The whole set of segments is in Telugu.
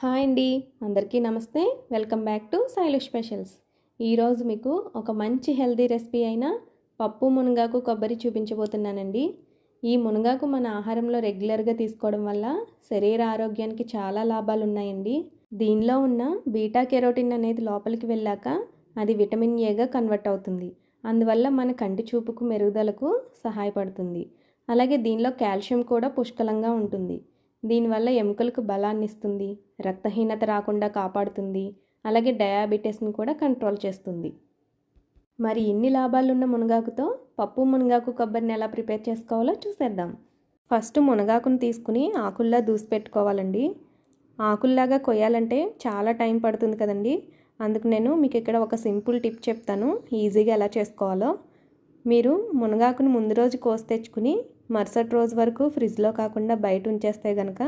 హాయ్ అండి. అందరికీ నమస్తే. Welcome back to Sailu specials. ఈరోజు మీకు ఒక మంచి హెల్దీ రెసిపీ అయిన పప్పు మునగాకు కొబ్బరి చూపించబోతున్నానండి. ఈ మునగాకు మన ఆహారంలో రెగ్యులర్గా తీసుకోవడం వల్ల శరీర ఆరోగ్యానికి చాలా లాభాలు ఉన్నాయండి. దీనిలో ఉన్న బీటా కెరోటిన్ అనేది లోపలికి వెళ్ళాక అది విటమిన్ ఏగా కన్వర్ట్ అవుతుంది. అందువల్ల మన కంటి చూపుకు మెరుగుదలకు సహాయపడుతుంది. అలాగే దీనిలో కాల్షియం కూడా పుష్కలంగా ఉంటుంది. దీనివల్ల ఎముకలకు బలాన్ని ఇస్తుంది రక్తహీనత రాకుండా కాపాడుతుంది అలాగే డయాబెటీస్ని కూడా కంట్రోల్ చేస్తుంది. మరి ఇన్ని లాభాలున్న మునగాకుతో పప్పు మునగాకు కొబ్బరిని ఎలా ప్రిపేర్ చేసుకోవాలో చూసేద్దాం. ఫస్ట్ మునగాకును తీసుకుని ఆకుల్లా దూసి పెట్టుకోవాలండి. ఆకుల్లాగా కొయ్యాలంటే చాలా టైం పడుతుంది కదండి. అందుకు నేను మీకు ఇక్కడ ఒక సింపుల్ టిప్ చెప్తాను ఈజీగా ఎలా చేసుకోవాలో. మీరు మునగాకును ముందు రోజు కోసి తెచ్చుకుని మరుసటి రోజు వరకు ఫ్రిడ్జ్లో కాకుండా బయట ఉంచేస్తే కనుక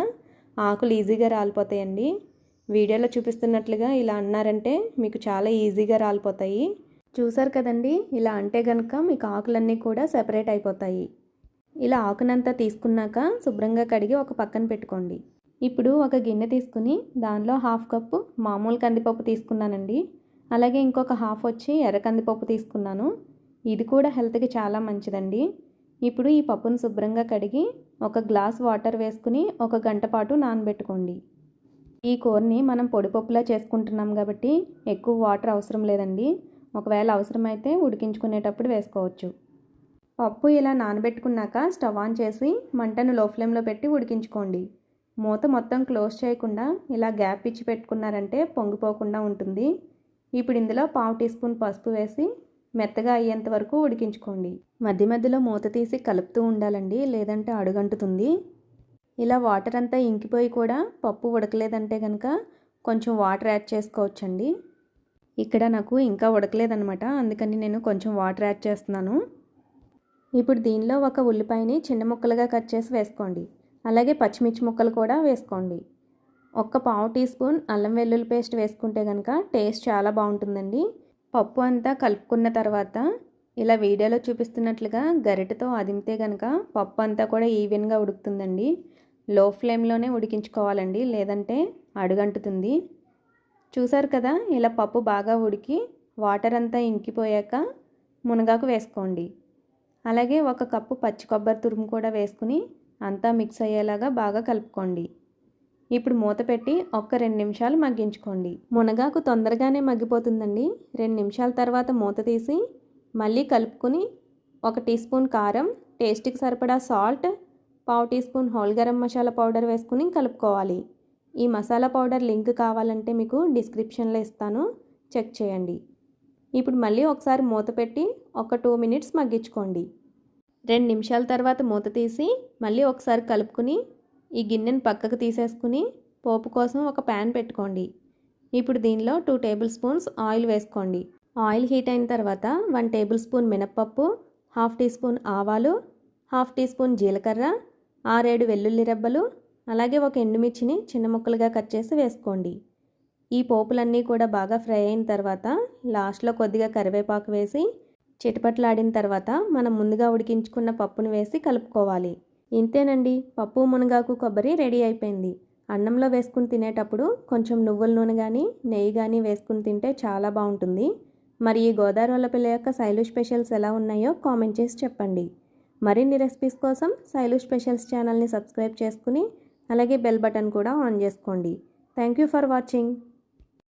ఆకులు ఈజీగా రాలిపోతాయండి. వీడియోలో చూపిస్తున్నట్లుగా ఇలా అన్నారంటే మీకు చాలా ఈజీగా రాలిపోతాయి. చూసారు కదండి? ఇలా అంటే కనుక మీకు ఆకులన్నీ కూడా సెపరేట్ అయిపోతాయి. ఇలా ఆకునంతా తీసుకున్నాక శుభ్రంగా కడిగి ఒక పక్కన పెట్టుకోండి. ఇప్పుడు ఒక గిన్నె తీసుకుని దానిలో హాఫ్ కప్పు మామూలు కందిపప్పు తీసుకున్నానండి. అలాగే ఇంకొక హాఫ్ వచ్చి ఎర్ర కందిపప్పు తీసుకున్నాను. ఇది కూడా హెల్త్కి చాలా మంచిదండి. ఇప్పుడు ఈ పప్పును శుభ్రంగా కడిగి ఒక గ్లాస్ వాటర్ వేసుకుని ఒక గంట పాటు నానబెట్టుకోండి. ఈ కూరని మనం పొడి పప్పులా చేసుకుంటున్నాం కాబట్టి ఎక్కువ వాటర్ అవసరం లేదండి. ఒకవేళ అవసరమైతే ఉడికించుకునేటప్పుడు వేసుకోవచ్చు. పప్పు ఇలా నానబెట్టుకున్నాక స్టవ్ ఆన్ చేసి మంటను లో ఫ్లేమ్లో పెట్టి ఉడికించుకోండి. మూత మొత్తం క్లోజ్ చేయకుండా ఇలా గ్యాప్ ఇచ్చి పెట్టుకున్నారంటే పొంగిపోకుండా ఉంటుంది. ఇప్పుడు ఇందులో పావు టీ స్పూన్ పసుపు వేసి మెత్తగా అయ్యేంత వరకు ఉడికించుకోండి. మధ్య మధ్యలో మూత తీసి కలుపుతూ ఉండాలండి లేదంటే అడుగంటుతుంది. ఇలా వాటర్ అంతా ఇంకిపోయి కూడా పప్పు ఉడకలేదంటే కనుక కొంచెం వాటర్ యాడ్ చేసుకోవచ్చండి. ఇక్కడ నాకు ఇంకా ఉడకలేదనమాట అందుకని నేను కొంచెం వాటర్ యాడ్ చేస్తున్నాను. ఇప్పుడు దీనిలో ఒక ఉల్లిపాయని చిన్న ముక్కలుగా కట్ చేసి వేసుకోండి. అలాగే పచ్చిమిర్చి ముక్కలు కూడా వేసుకోండి. ఒక్క పావు టీ స్పూన్ అల్లం వెల్లుల్లి పేస్ట్ వేసుకుంటే కనుక టేస్ట్ చాలా బాగుంటుందండి. పప్పు అంతా కలుపుకున్న తర్వాత ఇలా వీడియోలో చూపిస్తున్నట్లుగా గరిటతో అదిమితే కనుక పప్పు అంతా కూడా ఈవెన్గా ఉడుకుతుందండి. లో ఫ్లేమ్లోనే ఉడికించుకోవాలండి లేదంటే అడుగంటుతుంది. చూసారు కదా ఇలా పప్పు బాగా ఉడికి వాటర్ అంతా ఇంకిపోయాక మునగాకు వేసుకోండి. అలాగే ఒక కప్పు పచ్చి కొబ్బరి తురుము కూడా వేసుకుని అంతా మిక్స్ అయ్యేలాగా బాగా కలుపుకోండి. ఇప్పుడు మూత పెట్టి ఒక్క రెండు నిమిషాలు మగ్గించుకోండి. మునగాకు తొందరగానే మగ్గిపోతుందండి. రెండు నిమిషాల తర్వాత మూత తీసి మళ్ళీ కలుపుకొని ఒక టీ స్పూన్ కారం టేస్ట్కి సరిపడా సాల్ట్ పావు teaspoon whole garam masala powder వేసుకుని కలుపుకోవాలి. ఈ మసాలా పౌడర్ లింక్ కావాలంటే మీకు డిస్క్రిప్షన్లో ఇస్తాను. చెక్ చేయండి. ఇప్పుడు మళ్ళీ ఒకసారి మూత పెట్టి ఒక టూ మినిట్స్ మగ్గించుకోండి. రెండు నిమిషాల తర్వాత మూత తీసి మళ్ళీ ఒకసారి కలుపుకుని ఈ గిన్నెను పక్కకు తీసేసుకుని పోపు కోసం ఒక ప్యాన్ పెట్టుకోండి. ఇప్పుడు దీనిలో టూ టేబుల్ స్పూన్స్ ఆయిల్ వేసుకోండి. ఆయిల్ హీట్ అయిన తర్వాత వన్ టేబుల్ స్పూన్ మినప్పప్పు హాఫ్ టీ స్పూన్ ఆవాలు హాఫ్ టీ స్పూన్ జీలకర్ర ఆరేడు వెల్లుల్లి రెబ్బలు అలాగే ఒక ఎండుమిర్చిని చిన్న ముక్కలుగా కట్ చేసి వేసుకోండి. ఈ పోపులన్నీ కూడా బాగా ఫ్రై అయిన తర్వాత లాస్ట్లో కొద్దిగా కరివేపాకు వేసి చిటపట్లాడిన తర్వాత మనం ముందుగా ఉడికించుకున్న పప్పును వేసి కలుపుకోవాలి. ఇంతేనండి పప్పు మునగాకు కొబ్బరి రెడీ అయిపోయింది. అన్నంలో వేసుకుని తినేటప్పుడు కొంచెం నువ్వుల నూనె కానీ నెయ్యి కానీ వేసుకుని తింటే చాలా బాగుంటుంది. మరి ఈ గోదావరి పిల్ల యొక్క శైలు స్పెషల్స్ ఎలా ఉన్నాయో కామెంట్ చేసి చెప్పండి. మరిన్ని రెసిపీస్ కోసం శైలు స్పెషల్స్ ఛానల్ని సబ్స్క్రైబ్ చేసుకుని అలాగే బెల్ బటన్ కూడా ఆన్ చేసుకోండి. Thank you for watching.